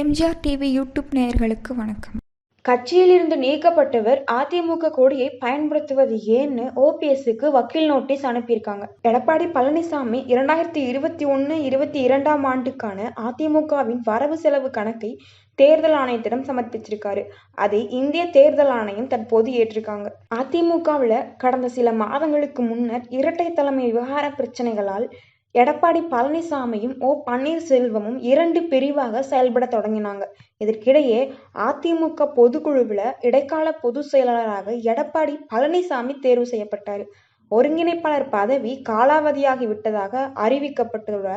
MGR TV YouTube நேயர்களுக்கு வணக்கம். கட்சியிலிருந்து நீக்கப்பட்டவர் அதிமுக கொடியை பயன்படுத்துவது ஏன்னு ஓபிஎஸ்க்கு வக்கீல் நோட்டீஸ் அனுப்பியிருக்காங்க. எடப்பாடி பழனிசாமி இரண்டாயிரத்தி இருபத்தி ஒன்று இருபத்தி இரண்டாம் ஆண்டுக்கான அதிமுகவின் வரவு செலவு கணக்கை தேர்தல் ஆணையத்திடம் சமர்ப்பிச்சிருக்காரு. அதை இந்திய தேர்தல் ஆணையம் தற்போது ஏற்றிருக்காங்க. அதிமுகவில் கடந்த சில மாதங்களுக்கு முன்னர் இரட்டை தலைமை விவகார பிரச்சனைகளால் எடப்பாடி பழனிசாமியும் ஓ பன்னீர்செல்வமும் இரண்டு பிரிவாக செயல்பட தொடங்கினாங்க. இதற்கிடையே அதிமுக பொதுக்குழுவில் இடைக்கால பொதுச் செயலாளராக எடப்பாடி பழனிசாமி தேர்வு செய்யப்பட்டார். ஒருங்கிணைப்பாளர் பதவி காலாவதியாகி விட்டதாக அறிவிக்கப்பட்டுள்ள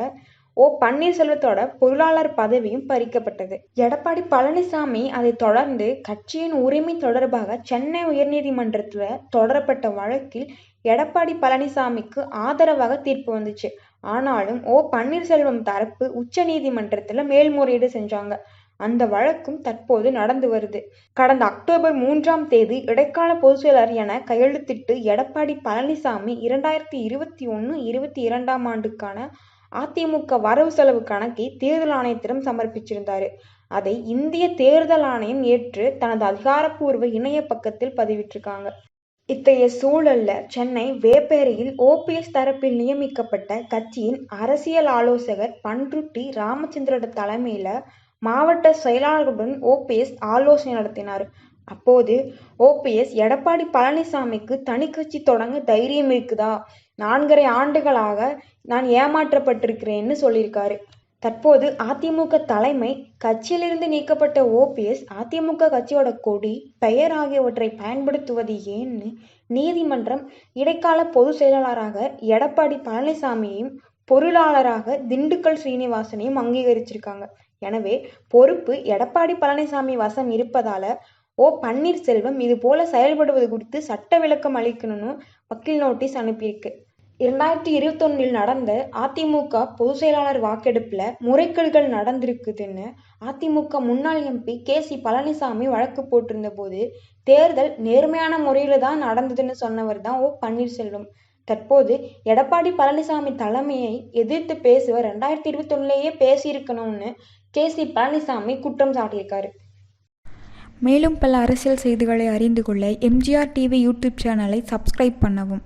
ஓ பன்னீர்செல்வத்தோட பொருளாளர் பதவியும் பறிக்கப்பட்டது. எடப்பாடி பழனிசாமி அதை தொடர்ந்து கட்சியின் உரிமை தொடர்பாக சென்னை உயர்நீதிமன்றத்தில் தொடரப்பட்ட வழக்கில் எடப்பாடி பழனிசாமிக்கு ஆதரவாக தீர்ப்பு வந்துச்சு. ஆனாலும் ஓ பன்னீர்செல்வம் தரப்பு உச்ச நீதிமன்றத்தில் மேல்முறையீடு செஞ்சாங்க. அந்த வழக்கும் தற்போது நடந்து வருது. கடந்த அக்டோபர் மூன்றாம் தேதி இடைக்கால பொதுச் செயலர் என கையெழுத்திட்டு எடப்பாடி பழனிசாமி இரண்டாயிரத்தி இருபத்தி ஒன்று இருபத்தி இரண்டாம் ஆண்டுக்கான அதிமுக வரவு செலவு கணக்கை தேர்தல் ஆணையத்திடம் சமர்ப்பிச்சிருந்தாரு. அதை இந்திய தேர்தல் ஆணையம் ஏற்று தனது அதிகாரப்பூர்வ இணைய பக்கத்தில் பதிவிட்டிருக்காங்க. இத்தகைய சூழல்ல சென்னை வேப்பேரியில் ஓபிஎஸ் தரப்பில் நியமிக்கப்பட்ட கட்சியின் அரசியல் ஆலோசகர் பன்ருட்டி ராமச்சந்திரோட தலைமையில மாவட்ட செயலாளர்களுடன் ஓபிஎஸ் ஆலோசனை நடத்தினார். அப்போது ஓபிஎஸ் எடப்பாடி பழனிசாமிக்கு தனி கட்சி தொடங்க தைரியம் இருக்குதா? நான்கரை ஆண்டுகளாக நான் ஏமாற்றப்பட்டிருக்கிறேன்னு சொல்லியிருக்காரு. தற்போது அதிமுக தலைமை கட்சியிலிருந்து நீக்கப்பட்ட ஓபிஎஸ் அதிமுக கட்சியோட கொடி பெயர் ஆகியவற்றை பயன்படுத்துவது ஏன்னு நீதிமன்றம் இடைக்கால பொதுச் செயலாளராக எடப்பாடி பழனிசாமியையும் பொருளாளராக திண்டுக்கல் சீனிவாசனையும் அங்கீகரிச்சிருக்காங்க. எனவே பொறுப்பு எடப்பாடி பழனிசாமி வசம் இருப்பதால ஓ பன்னீர்செல்வம் இது போல செயல்படுவது குறித்து சட்ட விளக்கம் அளிக்கணும்னு வக்கீல் நோட்டீஸ் அனுப்பியிருக்கு. இரண்டாயிரத்தி இருபத்தொன்னில் நடந்த அதிமுக பொதுச் செயலாளர் வாக்கெடுப்புல முறைகேடுகள் நடந்திருக்குதுன்னு அதிமுக முன்னாள் எம்பி கே சி பழனிசாமி வழக்கு போட்டிருந்த போது தேர்தல் நேர்மையான முறையில தான் நடந்ததுன்னு சொன்னவர் தான் ஓ பன்னீர்செல்வம் தற்போது எடப்பாடி பழனிசாமி தலைமையை எதிர்த்து பேசுவர் ரெண்டாயிரத்தி இருபத்தொன்னுலேயே பேசியிருக்கணும்னு கே சி பழனிசாமி குற்றம் சாட்டியிருக்காரு. மேலும் பல அரசியல் செய்திகளை அறிந்து கொள்ள எம்ஜிஆர் டிவி யூடியூப் சேனலை சப்ஸ்கிரைப் பண்ணவும்.